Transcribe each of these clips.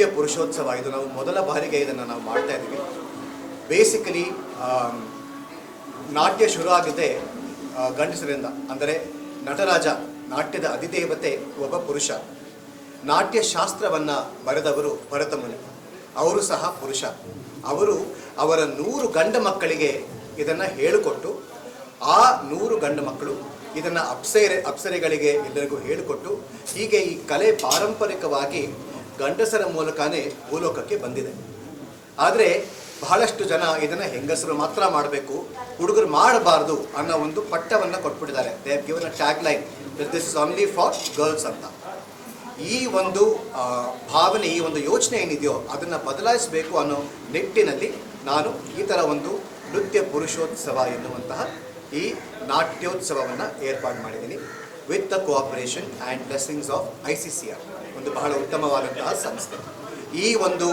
ನೃತ್ಯ ಪುರುಷೋತ್ಸವ. ಇದು ನಾವು ಮೊದಲ ಬಾರಿಗೆ ಇದನ್ನು ನಾವು ಮಾಡ್ತಾ ಇದ್ದೀವಿ. ಬೇಸಿಕಲಿ ನಾಟ್ಯ ಶುರು ಆಗಿದೆ ಗಂಡಸರಿಂದ, ಅಂದರೆ ನಟರಾಜ, ನಾಟ್ಯದ ಅಧಿದೇವತೆ ಒಬ್ಬ ಪುರುಷ. ನಾಟ್ಯ ಶಾಸ್ತ್ರವನ್ನು ಬರೆದವರು ಭರತಮುನಿ. ಅವರು ಸಹ ಪುರುಷ. ಅವರು ಅವರ ನೂರು ಗಂಡ ಮಕ್ಕಳಿಗೆ ಇದನ್ನು ಹೇಳಿಕೊಟ್ಟು, ಆ ನೂರು ಗಂಡು ಮಕ್ಕಳು ಇದನ್ನು ಅಪ್ಸರೆ, ಅಪ್ಸರೆಗಳಿಗೆ ಎಲ್ಲರಿಗೂ ಹೇಳಿಕೊಟ್ಟು, ಹೀಗೆ ಈ ಕಲೆ ಪಾರಂಪರಿಕವಾಗಿ ಗಂಡಸರ ಮೂಲಕನೇ ಭೂಲೋಕಕ್ಕೆ ಬಂದಿದೆ. ಆದರೆ ಬಹಳಷ್ಟು ಜನ ಇದನ್ನು ಹೆಂಗಸರು ಮಾತ್ರ ಮಾಡಬೇಕು, ಹುಡುಗರು ಮಾಡಬಾರ್ದು ಅನ್ನೋ ಒಂದು ಪಟ್ಟವನ್ನು ಕೊಟ್ಬಿಟ್ಟಿದ್ದಾರೆ. They have given a tag line this is only for girls ಅಂತ. ಈ ಒಂದು ಭಾವನೆ, ಈ ಒಂದು ಯೋಚನೆ ಏನಿದೆಯೋ ಅದನ್ನು ಬದಲಾಯಿಸಬೇಕು ಅನ್ನೋ ನಿಟ್ಟಿನಲ್ಲಿ ನಾನು ಈ ಥರ ಒಂದು ನೃತ್ಯ ಪುರುಷೋತ್ಸವ ಎನ್ನುವಂತಹ ಈ ನಾಟ್ಯೋತ್ಸವವನ್ನು ಏರ್ಪಾಡು ಮಾಡಿದ್ದೀನಿ. With the cooperation and blessings of I C C R ಒಂದು ಬಹಳ ಉತ್ತಮವಾದಂತಹ ಸಂಸ್ಥೆ. ಈ ಒಂದು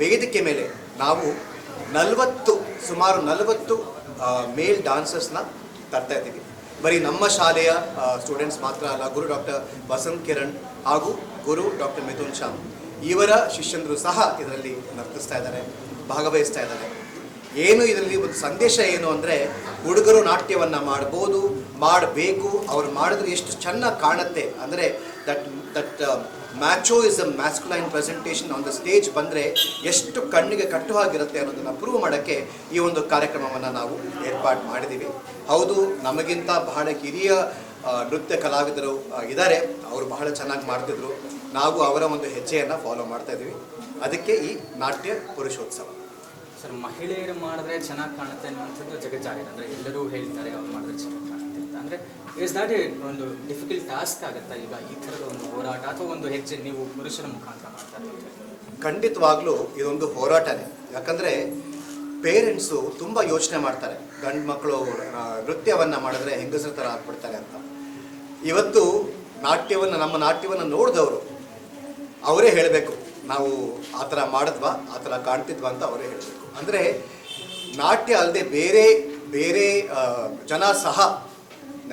ವೇದಿಕೆ ಮೇಲೆ ನಾವು ನಲವತ್ತು, ಸುಮಾರು ನಲವತ್ತು ಮೇಲ್ ಡಾನ್ಸರ್ಸ್ನ ತರ್ತಾ ಇದ್ದೀವಿ. ಬರೀ ನಮ್ಮ ಶಾಲೆಯ ಸ್ಟೂಡೆಂಟ್ಸ್ ಮಾತ್ರ ಅಲ್ಲ, ಗುರು ಡಾಕ್ಟರ್ ವಸಂತ್ ಕಿರಣ್ ಹಾಗೂ ಗುರು ಡಾಕ್ಟರ್ ಮಿಥುನ್ ಶಾಮ್ ಇವರ ಶಿಷ್ಯಂದರು ಸಹ ಇದರಲ್ಲಿ ನರ್ತಿಸ್ತಾ ಇದ್ದಾರೆ, ಭಾಗವಹಿಸ್ತಾ ಇದ್ದಾರೆ. ಏನು ಇದರಲ್ಲಿ ಒಂದು ಸಂದೇಶ ಏನು ಅಂದರೆ, ಹುಡುಗರು ನಾಟ್ಯವನ್ನು ಮಾಡ್ಬೋದು, ಮಾಡಬೇಕು, ಅವ್ರು ಮಾಡಿದ್ರೆ ಎಷ್ಟು ಚೆನ್ನಾಗಿ ಕಾಣುತ್ತೆ ಅಂದರೆ that that macho is a masculine presentation on the stage ಬಂದರೆ ಎಷ್ಟು ಕಣ್ಣಿಗೆ ಕಟ್ಟುವಾಗಿರುತ್ತೆ ಅನ್ನೋದನ್ನು ಪ್ರೂವ್ ಮಾಡೋಕ್ಕೆ ಈ ಒಂದು ಕಾರ್ಯಕ್ರಮವನ್ನು ನಾವು ಏರ್ಪಾಡು ಮಾಡಿದ್ದೀವಿ ಹೌದು, ನಮಗಿಂತ ಬಹಳ ಹಿರಿಯ ನೃತ್ಯ ಕಲಾವಿದರು ಇದ್ದಾರೆ ಅವರು ಬಹಳ ಚೆನ್ನಾಗಿ ಮಾಡ್ತಿದ್ರು. ನಾವು ಅವರ ಒಂದು ಹೆಜ್ಜೆಯನ್ನು ಫಾಲೋ ಮಾಡ್ತಾ ಇದ್ದೀವಿ ಅದಕ್ಕೆ ಈ ನಾಟ್ಯ ಪುರುಷೋತ್ಸವ. ಸರ್, ಮಹಿಳೆಯರು ಮಾಡಿದ್ರೆ ಚೆನ್ನಾಗಿ ಕಾಣುತ್ತೆ ಅನ್ನುವಂಥದ್ದು ಜಗಜ್ಜಾಗಿದೆ. ಅಂದರೆ ಎಲ್ಲರೂ ಹೇಳ್ತಾರೆ ಅವ್ರು ಮಾಡಿದ್ರೆ ಚೆನ್ನಾಗಿ ಕಾಣುತ್ತೆ ಅಂತ. ಅಂದರೆ ಇಸ್ ದಾಟ್ ಒಂದು ಡಿಫಿಕಲ್ಟ್ ಟಾಸ್ಕ್ ಆಗುತ್ತಾ ಈಗ ಈ ಥರದ ಒಂದು ಹೋರಾಟ ಅಥವಾ ಒಂದು ಹೆಜ್ಜೆ ನೀವು ಪುರುಷರ ಮುಖಾಂತರ ಮಾಡ್ತಾರೆ? ಖಂಡಿತವಾಗ್ಲೂ ಇದೊಂದು ಹೋರಾಟನೇ. ಯಾಕಂದರೆ ಪೇರೆಂಟ್ಸು ತುಂಬ ಯೋಚನೆ ಮಾಡ್ತಾರೆ. ಗಂಡು ಮಕ್ಕಳು ನೃತ್ಯವನ್ನು ಮಾಡಿದ್ರೆ ಹೆಂಗಸರ ಥರ ಆಗ್ಬಿಡ್ತಾರೆ ಅಂತ. ಇವತ್ತು ನಾಟ್ಯವನ್ನು, ನಮ್ಮ ನಾಟ್ಯವನ್ನು ನೋಡಿದವರು, ಅವರೇ ಹೇಳಬೇಕು. ನಾವು ಆ ಥರ ಮಾಡಿದ್ವಾ, ಆ ಥರ ಕಾಣ್ತಿದ್ವಾ ಅಂತ ಅವರೇ ಹೇಳಬೇಕು. ಅಂದರೆ ನಾಟ್ಯ ಅಲ್ಲದೆ ಬೇರೆ ಬೇರೆ ಜನ ಸಹ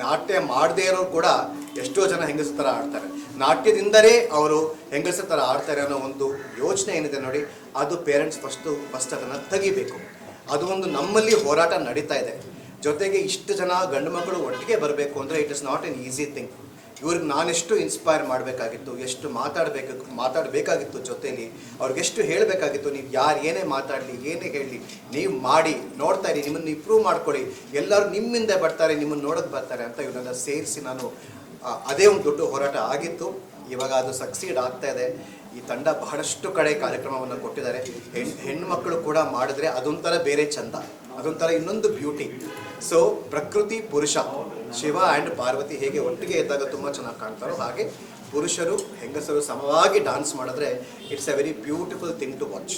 ನಾಟ್ಯ ಮಾಡದೇ ಇರೋರು ಕೂಡ ಎಷ್ಟೋ ಜನ ಹೆಂಗಸರ ಥರ ಆಡ್ತಾರೆ. ನಾಟ್ಯದಿಂದಲೇ ಅವರು ಹೆಂಗಸರ ಥರ ಆಡ್ತಾರೆ ಅನ್ನೋ ಒಂದು ಯೋಚನೆ ಏನಿದೆ ನೋಡಿ, ಅದು ಪೇರೆಂಟ್ಸ್ ಫಸ್ಟು ಫಸ್ಟ್ ಅದನ್ನು ತೆಗಿಬೇಕು. ಅದು ಒಂದು ನಮ್ಮಲ್ಲಿ ಹೋರಾಟ ನಡೀತಾ ಇದೆ. ಜೊತೆಗೆ ಇಷ್ಟು ಜನ ಗಂಡು ಮಕ್ಕಳು ಒಟ್ಟಿಗೆ ಬರಬೇಕು ಅಂದರೆ it is not an easy thing ಇವ್ರಿಗೆ ನಾನೆಷ್ಟು ಇನ್ಸ್ಪೈರ್ ಮಾಡಬೇಕಾಗಿತ್ತು, ಎಷ್ಟು ಮಾತಾಡಬೇಕು, ಮಾತಾಡಬೇಕಾಗಿತ್ತು ಜೊತೆಲಿ ಅವ್ರಿಗೆಷ್ಟು ಹೇಳಬೇಕಾಗಿತ್ತು, ನೀವು ಯಾರು, ಏನೇ ಮಾತಾಡಲಿ, ಏನೇ ಹೇಳಲಿ, ನೀವು ಮಾಡಿ, ನೋಡ್ತಾ ಇರಿ, ನಿಮ್ಮನ್ನು ಇಂಪ್ರೂವ್ ಪ್ರೂವ್ ಮಾಡ್ಕೊಳ್ಳಿ, ಎಲ್ಲರೂ ನಿಮ್ಮಿಂದ ಬರ್ತಾರೆ, ನಿಮ್ಮನ್ನು ನೋಡೋದು ಬರ್ತಾರೆ ಅಂತ ಇವನ್ನೆಲ್ಲ ಸೇರಿಸಿ ನಾನು ಅದೇ ಒಂದು ದೊಡ್ಡ ಹೋರಾಟ ಆಗಿತ್ತು. ಇವಾಗ ಅದು ಸಕ್ಸೀಡ್ ಆಗ್ತಾ ಇದೆ. ಈ ತಂಡ ಬಹಳಷ್ಟು ಕಡೆ ಕಾರ್ಯಕ್ರಮವನ್ನು ಕೊಟ್ಟಿದ್ದಾರೆ. ಹೆಣ್ಣು ಹೆಣ್ಮಕ್ಳು ಕೂಡ ಮಾಡಿದ್ರೆ ಅದೊಂಥರ ಬೇರೆ ಚಂದ. ಅದೊಂಥರ ಇನ್ನೊಂದು ಬ್ಯೂಟಿ ಸೊ ಪ್ರಕೃತಿ, ಪುರುಷ, ಶಿವ ಆ್ಯಂಡ್ ಪಾರ್ವತಿ ಹೇಗೆ ಒಟ್ಟಿಗೆ ಇದ್ದಾಗ ತುಂಬ ಚೆನ್ನಾಗಿ ಕಾಣ್ತಾರೋ ಹಾಗೆ ಪುರುಷರು, ಹೆಂಗಸರು ಸಮವಾಗಿ ಡಾನ್ಸ್ ಮಾಡಿದ್ರೆ it's a very beautiful thing to watch